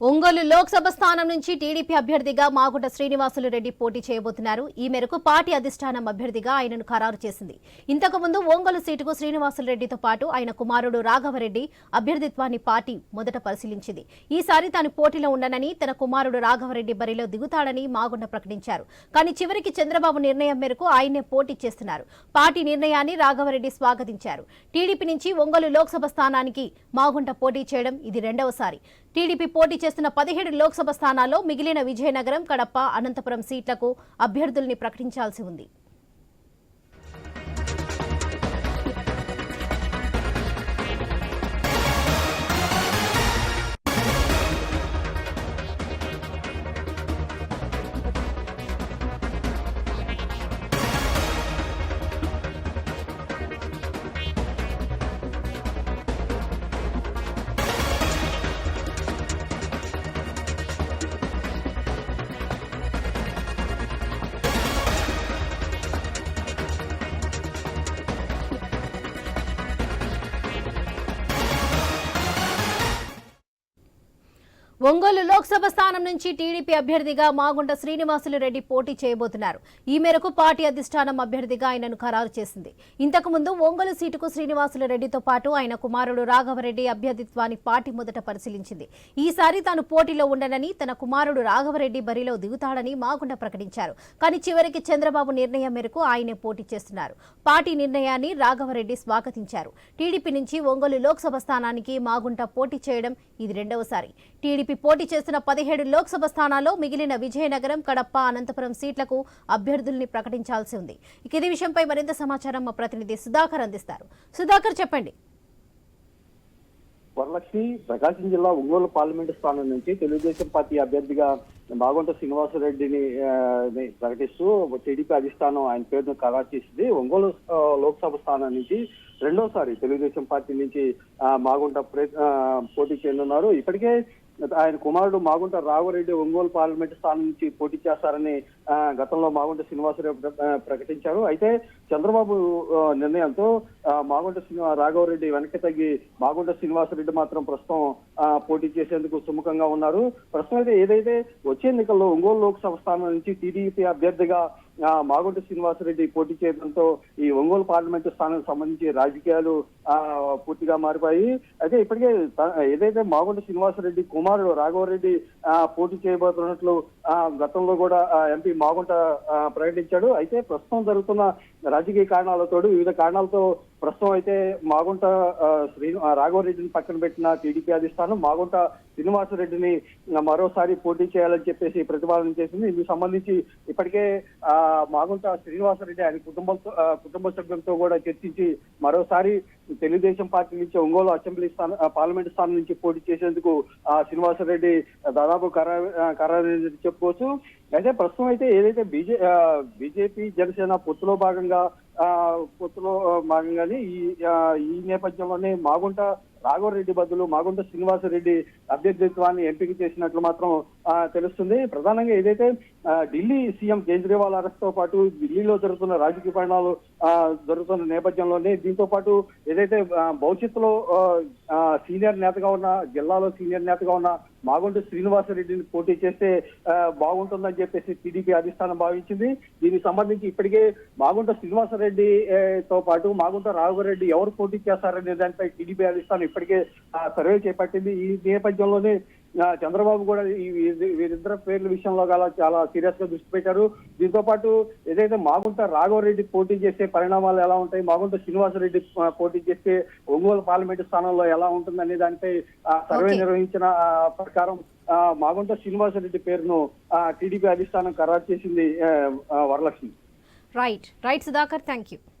ఒంగోలు లోక్సభ స్థానం నుంచి టీడీపీ అభ్యర్థిగా మాగుంట శ్రీనివాసులు రెడ్డి పోటీ చేయబోతున్నారు. ఈ మేరకు పార్టీ అధిష్టానం అభ్యర్థిగా ఆయనను ఖరారు చేసింది. ఇంతకుముందు ఒంగోలు సీటుకు శ్రీనివాసులు రెడ్డితో పాటు ఆయన కుమారుడు రాఘవరెడ్డి అభ్యర్థిత్వాన్ని పార్టీ మొదట పరిశీలించింది. ఈసారి తాను పోటీలో ఉండనని తన కుమారుడు రాఘవరెడ్డి బరిలో దిగుతాడని మాగుంట ప్రకటించారు. కానీ చివరికి చంద్రబాబు నిర్ణయం మేరకు ఆయనే పోటీ చేస్తున్నారు. పార్టీ నిర్ణయాన్ని రాఘవరెడ్డి స్వాగతించారు. టీడీపీ నుంచి ఒంగోలు లోక్సభ స్థానానికి మాగుంట పోటీ చేయడం ఇది రెండవసారి. టీడీపీ పోటీ చేస్తున్న పదిహేడు లోక్సభ స్థానాల్లో మిగిలిన విజయనగరం కడప అనంతపురం సీట్లకు అభ్యర్థుల్ని ప్రకటించాల్సి ఉంది. ఒంగోలు లోక్సభ స్థానం నుంచి టీడీపీ అభ్యర్థిగా మాగుంట శ్రీనివాసులు రెడ్డి పోటీ చేయబోతున్నారు. ఈ మేరకు పార్టీ అధిష్టానం అభ్యర్థిగా ఆయనను ఖరారు చేసింది. ఇంతకుముందు ఒంగోలు సీటుకు శ్రీనివాసులు రెడ్డితో పాటు ఆయన కుమారుడు రాఘవరెడ్డి అభ్యర్థిత్వాన్ని పార్టీ మొదట పరిశీలించింది. ఈసారి తాను పోటీలో ఉండనని తన కుమారుడు రాఘవరెడ్డి బరిలో దిగుతాడని మాగుంట ప్రకటించారు. కానీ చివరికి చంద్రబాబు నిర్ణయం మేరకు ఆయనే పోటీ చేస్తున్నారు. పార్టీ నిర్ణయాన్ని రాఘవరెడ్డి స్వాగతించారు. టీడీపీ నుంచి ఒంగోలు లోక్సభ స్థానానికి మాగుంట పోటీ చేయడం ఇది రెండవసారి. టీడీపీ పోటీ చేసిన పదిహేడు లోక్సభ స్థానాల్లో మిగిలిన విజయనగరం కడప అనంతపురం సీట్లకు అభ్యర్థుల్ని ప్రకటించాల్సి ఉంది. ఇక ఇది విషయంపై మరింత సమాచారం మా ప్రతినిధి సుధాకర్ అందిస్తారు. సుధాకర్ చెప్పండి. వరలక్ష్మి ప్రకాశం జిల్లా ఒంగోలు పార్లమెంటు స్థానం నుంచి తెలుగుదేశం పార్టీ అభ్యర్థిగా బాగుంట శ్రీనివాసరెడ్డిని ప్రకటిస్తూ టీడీపీ అధిష్టానం ఆయన పేరును ఖరారు చేసింది. ఒంగోలు లోక్సభ స్థానం నుంచి రెండోసారి తెలుగుదేశం పార్టీ నుంచి మాగుంట ప్రే- పోటీ చేయనున్నారు. ఇప్పటికే ఆయన కుమారుడు మాగుంట రాఘవరెడ్డి ఒంగోలు పార్లమెంట్ స్థానం నుంచి పోటీ చేస్తారని గతంలో మాగుంట శ్రీనివాసరావు ప్రకటించారు. అయితే చంద్రబాబు నిర్ణయంతో మాగుంట శ్రీనివా రాఘవరెడ్డి వెనక్కి తగ్గి మాగుంట శ్రీనివాసరెడ్డి మాత్రం ప్రస్తుతం పోటీ చేసేందుకు సుముఖంగా ఉన్నారు. ప్రస్తుతం అయితే ఏదైతే వచ్చే ఎన్నికల్లో ఒంగోలు లోక్సభ స్థానం నుంచి టీడీపీ అభ్యర్థిగా మాగుంట శ్రీనివాసరెడ్డి పోటీ చేయడంతో ఈ ఒంగోలు పార్లమెంటు స్థానానికి సంబంధించి రాజకీయాలు పూర్తిగా మారిపోయి అయితే ఇప్పటికే ఏదైతే మాగుంట శ్రీనివాసరెడ్డి కుమారుడు రాఘవరెడ్డి ఆ, పోటీ చేయబోతున్నట్లు ఆ, గతంలో కూడా ఎంపీ మాగుంట ప్రకటించాడు. అయితే ప్రస్తుతం జరుగుతున్న రాజకీయ కారణాలతో వివిధ కారణాలతో ప్రస్తుతం అయితే మాగుంట శ్రీ రాఘవరెడ్డిని పక్కన పెట్టిన టీడీపీ అధిష్టానం మాగుంట శ్రీనివాసరెడ్డిని మరోసారి పోటీ చేయాలని చెప్పేసి ప్రతిపాదన చేసింది. ఇందుకు సంబంధించి ఇప్పటికే ఆ మాగుంట శ్రీనివాసరెడ్డి ఆయన కుటుంబంతో కుటుంబ సభ్యులతో కూడా చర్చించి మరోసారి తెలుగుదేశం పార్టీ నుంచి ఒంగోలు అసెంబ్లీ స్థానం పార్లమెంట్ స్థానం నుంచి పోటీ చేసేందుకు ఆ శ్రీనివాసరెడ్డి దాదాపు ఖరారు ఖరారు చెప్పుకోవచ్చు. అయితే ప్రస్తుతం అయితే ఏదైతే బీజే బీజేపీ జనసేన పొత్తులో భాగంగా ఆ పొత్తులో భాగంగానే ఈ ఈ నేపథ్యంలోనే మాగుంట రాఘవరెడ్డి బదులు మాగుంట శ్రీనివాసరెడ్డి అభ్యర్థిత్వాన్ని ఎంపిక చేసినట్లు మాత్రం తెలుస్తుంది. ప్రధానంగా ఏదైతే ఢిల్లీ సీఎం కేజ్రీవాల్ అరెస్ట్తో పాటు ఢిల్లీలో జరుగుతున్న రాజకీయ పరిణామాలు జరుగుతున్న నేపథ్యంలోనే దీంతో పాటు ఏదైతే భవిష్యత్తులో సీనియర్ నేతగా ఉన్న జిల్లాలో సీనియర్ నేతగా ఉన్న మాగుంట శ్రీనివాసరెడ్డిని పోటీ చేస్తే బాగుంటుందని చెప్పేసి టీడీపీ అధిష్టానం భావించింది. దీనికి సంబంధించి ఇప్పటికే మాగుంట శ్రీనివాసరెడ్డి తో పాటు మాగుంట రాఘవరెడ్డి ఎవరు పోటీ చేస్తారనే దానిపై టీడీపీ అధిష్టానం ఇప్పటికే ఆ, సర్వే చేపట్టింది. ఈ నేపథ్యంలోనే చంద్రబాబు కూడా వీరిద్దరి పేర్ల విషయంలో గల చాలా సీరియస్గా దృష్టి పెట్టారు. దీంతో పాటు ఏదైతే మాగుంట రాఘవరెడ్డి పోటీ చేసే పరిణామాలు ఎలా ఉంటాయి మాగుంట శ్రీనివాసరెడ్డి పోటీ చేస్తే ఒంగోలు పార్లమెంటు స్థానంలో ఎలా ఉంటుందనే దానిపై ఆ, సర్వే. నిర్వహించిన ప్రకారం మాగుంట శ్రీనివాసరెడ్డి పేరును టీడీపీ అధిష్టానం ఖరారు చేసింది Varalakshmi. Right right Sudhakar thank you